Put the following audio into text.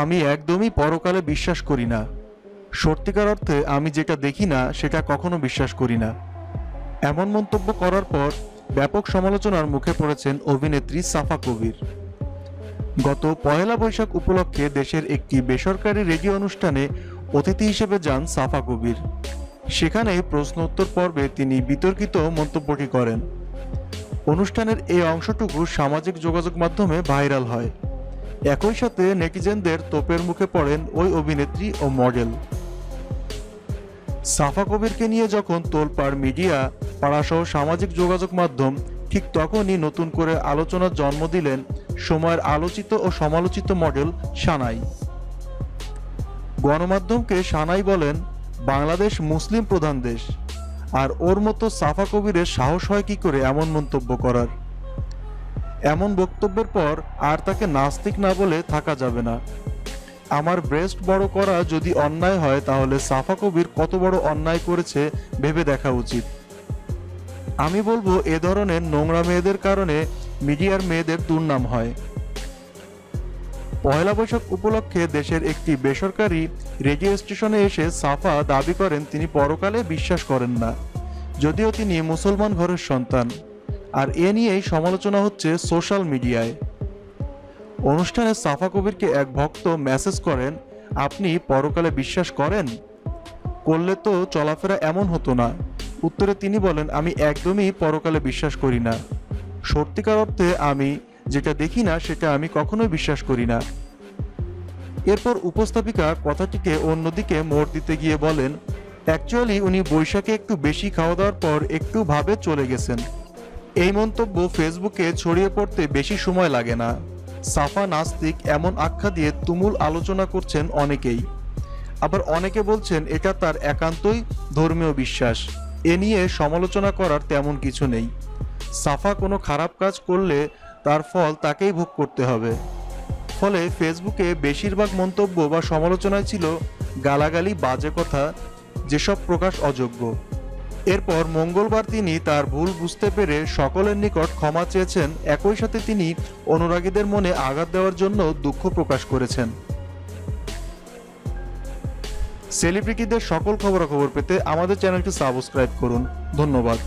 আমি একদমই পরকালে বিশ্বাস করি না। সত্যিকার অর্থে আমি যেটা দেখি না, সেটা কখনো বিশ্বাস করি না। এমন মন্তব্য করার পর ব্যাপক সমালোচনার মুখে পড়েছেন অভিনেত্রী সাফা কবির। গত পয়লা বৈশাখ উপলক্ষে দেশের একটি বেসরকারি রেডিও অনুষ্ঠানে অতিথি হিসেবে যান সাফা কবির। সেখানে প্রশ্ন উত্তর পর্বে তিনি বিতর্কিত মন্তব্যটি করেন। অনুষ্ঠানের এই অংশটুকু সামাজিক যোগাযোগ মাধ্যমে ভাইরাল হয়। একই সাথে নেটিজেনদের তোপের মুখে পড়েন ওই অভিনেত্রী ও মডেল। সাফা কবিরকে নিয়ে যখন তোলপাড় মিডিয়া, পাড়াসহ সামাজিক যোগাযোগ মাধ্যম, ঠিক তখনই নতুন করে আলোচনার জন্ম দিলেন সময়ের আলোচিত ও সমালোচিত মডেল সানাই। গণমাধ্যমকে সানাই বলেন, বাংলাদেশ মুসলিম প্রধান দেশ। আর ওর মতো সাফা কবিরের সাহস হয় কি করে এমন মন্তব্য করার? এমন বক্তব্যের পর আর তাকে নাস্তিক না বলে থাকা যাবে না। আমার ব্রেস্ট বড় করা যদি অন্যায় হয়, তাহলে সাফা কবির কত বড় অন্যায় করেছে ভেবে দেখা উচিত। আমি বলব, এ ধরনের নোংরা মেয়েদের কারণে মিডিয়ার মেয়েদের দুর্নাম হয়। পয়লা বৈশাখ উপলক্ষে দেশের একটি বেসরকারি রেডিও স্টেশনে এসে সাফা দাবি করেন, তিনি পরকালে বিশ্বাস করেন না, যদিও তিনি মুসলমান ঘরের সন্তান। আর এ নিয়েই সমালোচনা হচ্ছে সোশ্যাল মিডিয়ায়। অনুষ্ঠানে সাফা কবিরকে এক ভক্ত মেসেজ করেন, আপনি পরকালে বিশ্বাস করেন? করলে তো চলাফেরা এমন হতো না। উত্তরে তিনি বলেন, আমি একদমই পরকালে বিশ্বাস করি না। সত্যিকার অর্থে আমি যেটা দেখি না, সেটা আমি কখনোই বিশ্বাস করি না। এরপর উপস্থাপিকা কথাটিকে অন্যদিকে মোড় দিতে গিয়ে বলেন, অ্যাকচুয়ালি উনি বৈশাখে একটু বেশি খাওয়া দাওয়ার পর একটু ভাবে চলে গেছেন। এই মন্তব্য ফেসবুকে ছড়িয়ে পড়তে বেশি সময় লাগে না। সাফা নাস্তিক এমন আখ্যা দিয়ে তুমুল আলোচনা করছেন অনেকেই। আবার অনেকে বলছেন, এটা তার একান্তই ধর্মীয় বিশ্বাস। এ নিয়ে সমালোচনা করার তেমন কিছু নেই। সাফা কোনো খারাপ কাজ করলে তার ফল তাকেই ভোগ করতে হবে। ফলে ফেসবুকে বেশিরভাগ মন্তব্য বা সমালোচনায় ছিল গালাগালি, বাজে কথা, যেসব প্রকাশ অযোগ্য। এরপর মঙ্গলবার তিনি তার ভুল বুঝতে পেরে সকলের নিকট ক্ষমা চেয়েছেন, একই সাথে তিনি অনুরাগীদের মনে আঘাত দেওয়ার জন্য দুঃখ প্রকাশ করেছেন। সেলিব্রিটিদের সকল খবরাখবর পেতে আমাদের চ্যানেলটি সাবস্ক্রাইব করুন। ধন্যবাদ।